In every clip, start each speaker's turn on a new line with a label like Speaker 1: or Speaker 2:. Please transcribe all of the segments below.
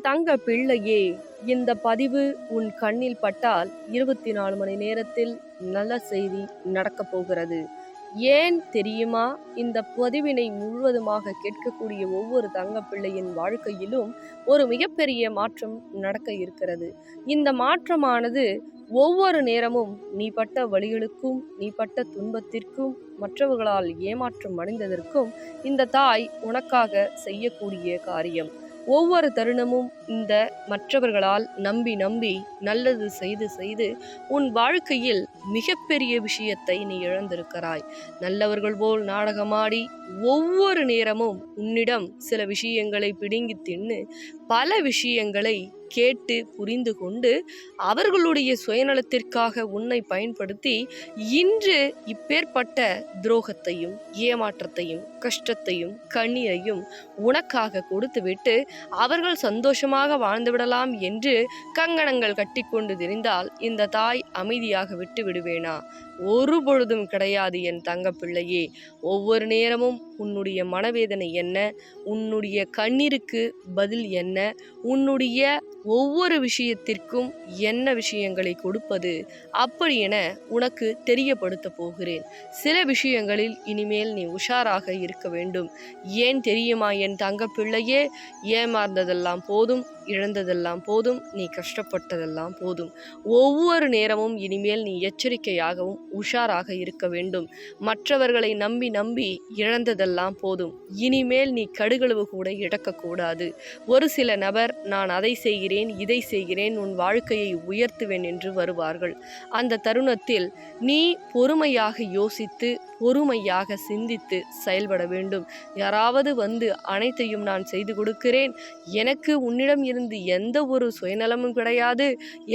Speaker 1: தங்க பிள்ளையே இந்த பதிவு உன் கண்ணில் பட்டால் இருபத்தி நாலு மணி நேரத்தில் நல்ல செய்தி நடக்கப் போகிறது. ஏன் தெரியுமா? இந்த பதிவினை முழுவதுமாக கேட்கக்கூடிய ஒவ்வொரு தங்கப்பிள்ளையின் வாழ்க்கையிலும் ஒரு மிகப்பெரிய மாற்றம் நடக்க இருக்கிறது. இந்த மாற்றமானது ஒவ்வொரு நேரமும் நீ பட்ட வழிகளுக்கும் நீ பட்ட துன்பத்திற்கும் மற்றவர்களால் ஏமாற்றம் அடைந்ததற்கும் இந்த தாய் உனக்காக செய்யக்கூடிய காரியம். ஒவ்வொரு தருணமும் இந்த மற்றவர்களால் நம்பி நம்பி நல்லது செய்து செய்து உன் வாழ்க்கையில் மிகப்பெரிய விஷயத்தை நீ இழந்திருக்கிறாய். நல்லவர்கள் போல் நாடகமாடி ஒவ்வொரு நேரமும் உன்னிடம் சில விஷயங்களை பிடுங்கி தின்னு பல விஷயங்களை கேட்டு புரிந்து கொண்டு அவர்களுடைய சுயநலத்திற்காக உன்னை பயன்படுத்தி இன்று இப்பேற்பட்ட துரோகத்தையும் ஏமாற்றத்தையும் கஷ்டத்தையும் கண்ணீரையும் உனக்காக கொடுத்துவிட்டு அவர்கள் சந்தோஷமாக வாழ்ந்துவிடலாம் என்று கங்கணங்கள் கட்டிக்கொண்டு திரிந்தால் இந்த தாய் அமைதியாக விட்டு விடுவேனா? ஒரு பொழுதும் கிடையாது என் தங்க பிள்ளையே. ஒவ்வொரு நேரமும் உன்னுடைய மனவேதனை என்ன? உன்னுடைய கண்ணீருக்கு பதில் என்ன? உன்னுடைய ஒவ்வொரு விஷயத்திற்கும் என்ன விஷயங்களை கொடுப்பது? அப்படி என உனக்கு தெரியப்படுத்த போகிறேன். சில விஷயங்களில் இனிமேல் நீ உஷாராக இருக்க வேண்டும். ஏன் தெரியுமா என் தங்க பிள்ளையே? ஏமாந்ததெல்லாம் போதும் இழந்ததெல்லாம் போதும் நீ கஷ்டப்பட்டதெல்லாம் போதும். ஒவ்வொரு நேரமும் இனிமேல் நீ எச்சரிக்கையாகவும் உஷாராக இருக்க வேண்டும். மற்றவர்களை நம்பி நம்பி இழந்ததெல்லாம் போதும். இனிமேல் நீ கடுகளவு கூட இழக்கக்கூடாது ஒரு சில நபர் நான் அதை செய்கிறேன் இதை செய்கிறேன் உன் வாழ்க்கையை உயர்த்துவேன் என்று வருவார்கள். அந்த தருணத்தில் நீ பொறுமையாக யோசித்து பொறுமையாக சிந்தித்து செயல்பட வேண்டும். யாராவது வந்து அனைத்தையும் நான் செய்து கொடுக்கிறேன். எனக்கு உன்னிடம் இருந்து எந்த ஒரு சுயநலமும் கிடையாது.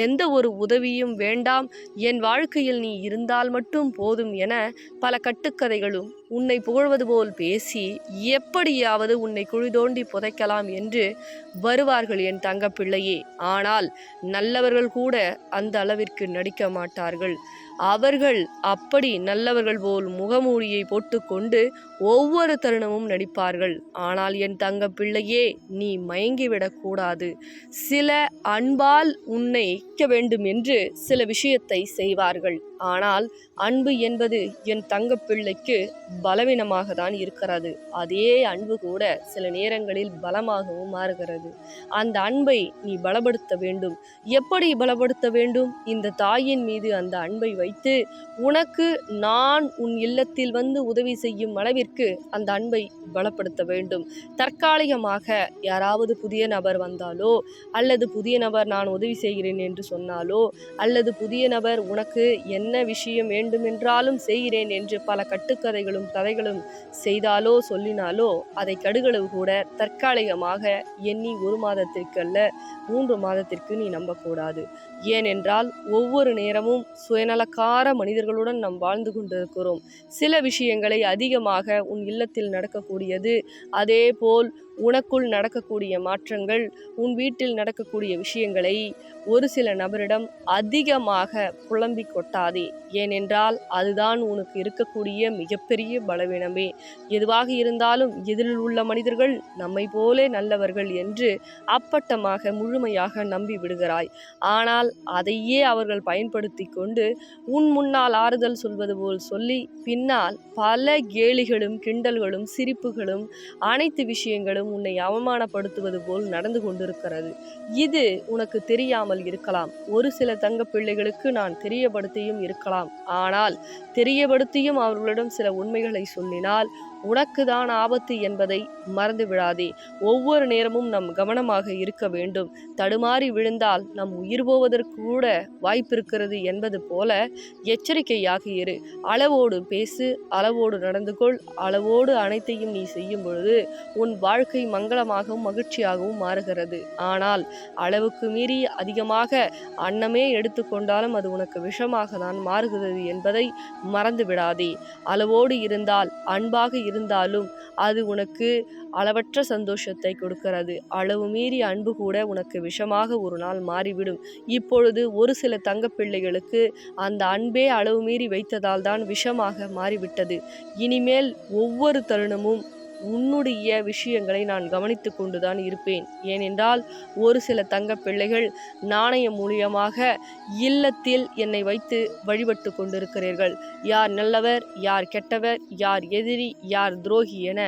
Speaker 1: எந்த ஒரு உதவியும் வேண்டாம். என் வாழ்க்கையில் நீ இருந்தால் மட்டும் போதும் என பல கட்டுக்கதைகளும் உன்னை புகழ்வது போல் பேசி எப்படியாவது உன்னை குழி தோண்டி புதைக்கலாம் என்று வருவார்கள் என் தங்க பிள்ளையே ஆனால் நல்லவர்கள் கூட அந்த அளவிற்கு நடிக்க மாட்டார்கள். அவர்கள் அப்படி நல்லவர்கள் போல் முகமூடியை போட்டுக்கொண்டு ஒவ்வொரு தருணமும் நடிப்பார்கள். ஆனால் என் தங்க பிள்ளையே நீ மயங்கிவிடக்கூடாது சில அன்பால் உன்னை வேண்டும் என்று சில விஷயத்தை செய்வார்கள். ஆனால் அன்பு என்பது என் தங்க பிள்ளைக்கு பலவீனமாக தான் இருக்கிறது. அதே அன்பு கூட சில நேரங்களில் பலமாகவும் மாறுகிறது. அந்த அன்பை நீ பலப்படுத்த வேண்டும். எப்படி பலப்படுத்த வேண்டும்? இந்த தாயின் மீது அந்த அன்பை வைத்து உனக்கு நான் உன் இல்லத்தில் வந்து உதவி செய்யும் அளவிற்கு அந்த அன்பை பலப்படுத்த வேண்டும். தற்காலிகமாக யாராவது புதிய நபர் வந்தாலோ அல்லது புதிய நபர் நான் உதவி செய்கிறேன் என்று சொன்னாலோ அல்லது புதிய நபர் உனக்கு என்ன என்ன விஷயம் வேண்டுமென்றாலும் செய்கிறேன் என்று பல கட்டுக்கதைகளும் கதைகளும் செய்தாலோ சொல்லினாலோ அதை கடுகளவு கூட தற்காலிகமாக எண்ணி ஒரு மாதத்திற்கு அல்ல மூன்று மாதத்திற்கு நீ நம்பக்கூடாது. ஏனென்றால் ஒவ்வொரு நேரமும் சுயநலக்கார மனிதர்களுடன் நாம் வாழ்ந்து கொண்டிருக்கிறோம். சில விஷயங்களை அதிகமாக உன் இல்லத்தில் நடக்கக்கூடியது அதேபோல் உனக்குள் நடக்கக்கூடிய மாற்றங்கள் உன் வீட்டில் நடக்கக்கூடிய விஷயங்களை ஒரு சில நபரிடம் அதிகமாக புலம்பிக் கொட்டாதே. ஏனென்றால் அதுதான் உனக்கு இருக்கக்கூடிய மிகப்பெரிய பலவீனமே. எதுவாக இருந்தாலும் எதிரில் உள்ள மனிதர்கள் நம்மை போலே நல்லவர்கள் என்று அப்பட்டமாக முழுமையாக நம்பி விடுகிறாய் ஆனால் அதையே அவர்கள் பயன்படுத்தி கொண்டு உன் முன்னால் ஆறுதல் சொல்வது போல் சொல்லி பின்னால் பல கேலிகளும் கிண்டல்களும் சிரிப்புகளும் அனைத்து விஷயங்களும் உன்னை அவமானப்படுத்துவது போல் நடந்து கொண்டிருக்கிறது. இது உனக்கு தெரியாமல் இருக்கலாம். ஒரு சில தங்க பிள்ளைகளுக்கு நான் தெரியப்படுத்தியும் இருக்கலாம். ஆனால் தெரியப்படுத்தியும் அவர்களிடம் சில உண்மைகளை சொல்லினால் உனக்குதான் ஆபத்து என்பதை மறந்து விடாதே. ஒவ்வொரு நேரமும் நம் கவனமாக இருக்க வேண்டும். தடுமாறி விழுந்தால் நம் உயிர் போவதற்கு கூட வாய்ப்பிருக்கிறது என்பது போல எச்சரிக்கையாக இரு. அளவோடு பேசு அளவோடு நடந்து கொள். அளவோடு அனைத்தையும் நீ செய்யும் பொழுது உன் வாழ்க்கை மங்களமாகவும் மகிழ்ச்சியாகவும் மாறுகிறது. ஆனால் அளவுக்கு மீறி அதிகமாக அன்னமே எடுத்துக்கொண்டாலும் அது உனக்கு விஷமாக தான் மாறுகிறது என்பதை மறந்து விடாதே. அளவோடு இருந்தால் அன்பாக இருந்தாலும் அது உனக்கு அளவற்ற சந்தோஷத்தை கொடுக்கிறது. அளவு மீறி அன்பு கூட உனக்கு விஷமாக ஒரு நாள் மாறிவிடும். இப்பொழுது ஒரு சில தங்க பிள்ளைகளுக்கு அந்த அன்பே அளவு மீறி வைத்ததால் தான் விஷமாக மாறிவிட்டது. இனிமேல் ஒவ்வொரு தருணமும் உன்னுடைய விஷயங்களை நான் கவனித்து கொண்டுதான் இருப்பேன். ஏனென்றால் ஒரு சில தங்க பிள்ளைகள் நாணயம் மூலியமாக இல்லத்தில் என்னை வைத்து வழிபட்டு கொண்டிருக்கிறீர்கள். யார் நல்லவர் யார் கெட்டவர் யார் எதிரி யார் துரோகி என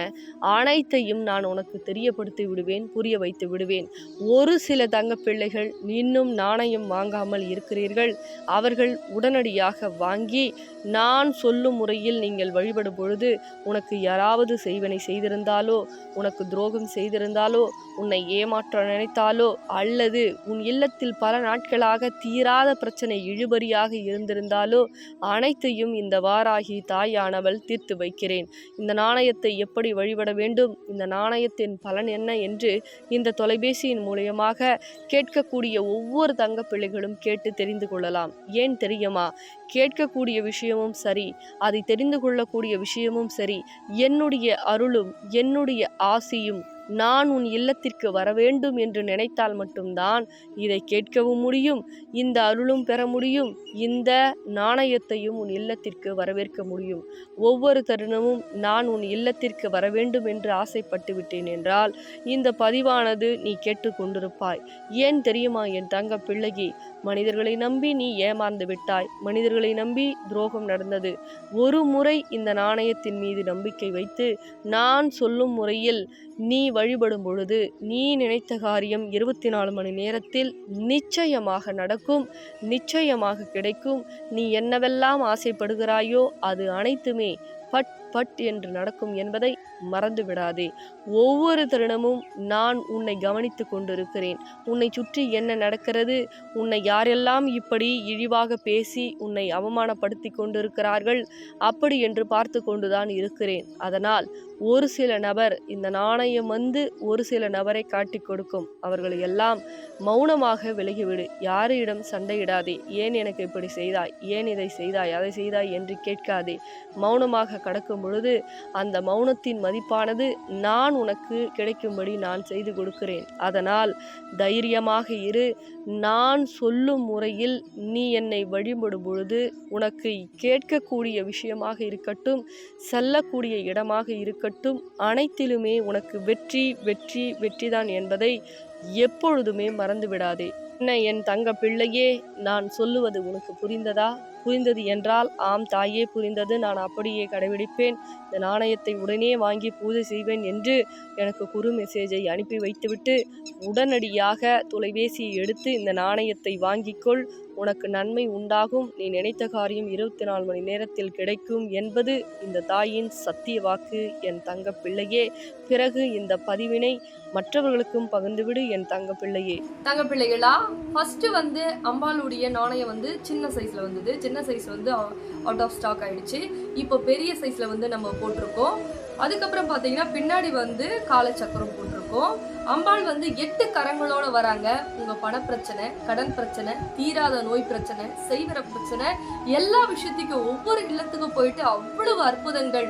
Speaker 1: அனைத்தையும் நான் உனக்கு தெரியப்படுத்தி விடுவேன் புரிய வைத்து விடுவேன். ஒரு சில தங்க பிள்ளைகள் இன்னும் நாணயம் வாங்காமல் இருக்கிறீர்கள். அவர்கள் உடனடியாக வாங்கி நான் சொல்லும் முறையில் நீங்கள் வழிபடும் பொழுது உனக்கு யாராவது செய்வனை செய்திருந்தாலோ உனக்கு துரோகம் செய்திருந்தாலோ உன்னை ஏமாற்ற நினைத்தாலோ அல்லது உன் இல்லத்தில் பல நாட்களாக தீராத பிரச்சனை இழுபறியாக இருந்திருந்தாலோ அனைத்தையும் இந்த வாராகி தாயானவள் தீர்த்து வைக்கிறேன். இந்த நாணயத்தை எப்படி வழிபட வேண்டும்? இந்த நாணயத்தின் பலன் என்ன என்று இந்த தொலைபேசியின் மூலியமாக கேட்கக்கூடிய ஒவ்வொரு தங்க பிள்ளைகளும் கேட்டு தெரிந்து கொள்ளலாம். ஏன் தெரியுமா? கேட்கக்கூடிய விஷயமும் சரி அதை தெரிந்து கொள்ளக்கூடிய விஷயமும் சரி என்னுடைய அருளும் என்னுடைய ஆசியும் நான் உன் இல்லத்திற்கு வர வேண்டும் என்று நினைத்தால் மட்டும்தான் இதை கேட்கவும் முடியும் இந்த அருளும் பெற முடியும் இந்த நாணயத்தையும் உன் இல்லத்திற்கு வரவேற்க முடியும். ஒவ்வொரு தருணமும் நான் உன் இல்லத்திற்கு வர வேண்டும் என்று ஆசைப்பட்டு விட்டேன் என்றால் இந்த பதிவானது நீ கேட்டுக்கொண்டிருப்பாய் ஏன் தெரியுமா என் தங்க பிள்ளையே? மனிதர்களை நம்பி நீ ஏமாந்து விட்டாய். மனிதர்களை நம்பி துரோகம் நடந்தது. ஒரு முறை இந்த நாணயத்தின் மீது நம்பிக்கை வைத்து நான் சொல்லும் முறையில் நீ வழிபடும் பொழுது நீ நினைத்த காரியம் இருபத்தி நாலு மணி நேரத்தில் நிச்சயமாக நடக்கும் நிச்சயமாக கிடைக்கும். நீ என்னவெல்லாம் ஆசைப்படுகிறாயோ அது அனைத்துமே பட் பட் என்று நடக்கும் என்பதை மறந்து விடாதே ஒவ்வொரு தருணமும் நான் உன்னை கவனித்து கொண்டிருக்கிறேன். உன்னை சுற்றி என்ன நடக்கிறது? உன்னை யாரெல்லாம் இப்படி இழிவாக பேசி உன்னை அவமானப்படுத்தி கொண்டிருக்கிறார்கள்? அப்படி என்று பார்த்து கொண்டுதான் இருக்கிறேன். அதனால் ஒரு சில நபர் இந்த நாணயம் வந்து ஒரு சில நபரை காட்டி கொடுக்கும். அவர்களை எல்லாம் மௌனமாக விலகிவிடு. யாரிடம் சண்டையிடாதே. ஏன் எனக்கு இப்படி செய்தாய்? ஏன் இதை செய்தாய்? அதை செய்தாய் என்று கேட்காதே. மௌனமாக கடக்கும் பொழுது அந்த மௌனத்தின் மதிப்பானது நான் உனக்கு கிடைக்கும்படி நான் செய்து கொடுக்கிறேன். அதனால் தைரியமாக இரு. நான் சொல்லும் முறையில் நீ என்னை வழிபடும் பொழுது உனக்கு கேட்கக்கூடிய விஷயமாக இருக்கட்டும் செல்லக்கூடிய இடமாக இருக்கட்டும் அனைத்திலுமே உனக்கு வெற்றி வெற்றி வெற்றிதான் என்பதை எப்பொழுதுமே மறந்துவிடாதே. என்ன என் தங்க பிள்ளையே நான் சொல்லுவது உனக்கு புரிந்ததா? புரிந்தது என்றால் ஆம் தாயே புரிந்தது. நான் அப்படியே கடைபிடிப்பேன். இந்த நாணயத்தை உடனே வாங்கி பூஜை செய்வேன் என்று எனக்கு குறு மெசேஜை அனுப்பி வைத்துவிட்டு உடனடியாக தொலைபேசியை எடுத்து இந்த நாணயத்தை வாங்கிக்கொள். உனக்கு நன்மை உண்டாகும். நீ நினைத்த காரியம் இருபத்தி நாலு மணி நேரத்தில் கிடைக்கும் என்பது இந்த தாயின் சத்திய வாக்கு. என் தங்க பிள்ளையே பிறகு இந்த பதிவினை மற்றவர்களுக்கும் பகிர்ந்துவிடு என் தங்க பிள்ளையே
Speaker 2: தங்க பிள்ளைகளா ஃபர்ஸ்ட் வந்து அம்பாளுடைய நாணயம் வந்து சின்ன சைஸ்ல வந்தது. சின்ன சைஸ் வந்து அவுட் ஆஃப் ஸ்டாக் ஆயிடுச்சு. இப்போ பெரிய சைஸ்ல வந்து நம்ம போட்டிருக்கோம். அதுக்கப்புறம் பார்த்தீங்கன்னா பின்னாடி வந்து காலச்சக்கரம் போட்டிருக்கோம். அம்பாள் வந்து எட்டு கரங்களோட வராங்க. உங்க பண பிரச்சனை கடன் பிரச்சனை தீராத நோய் பிரச்சனை செய்வர பிரச்சனை எல்லா விஷயத்துக்கும் ஒவ்வொரு இல்லத்துக்கும் போயிட்டு அவ்வளவு அற்புதங்கள்.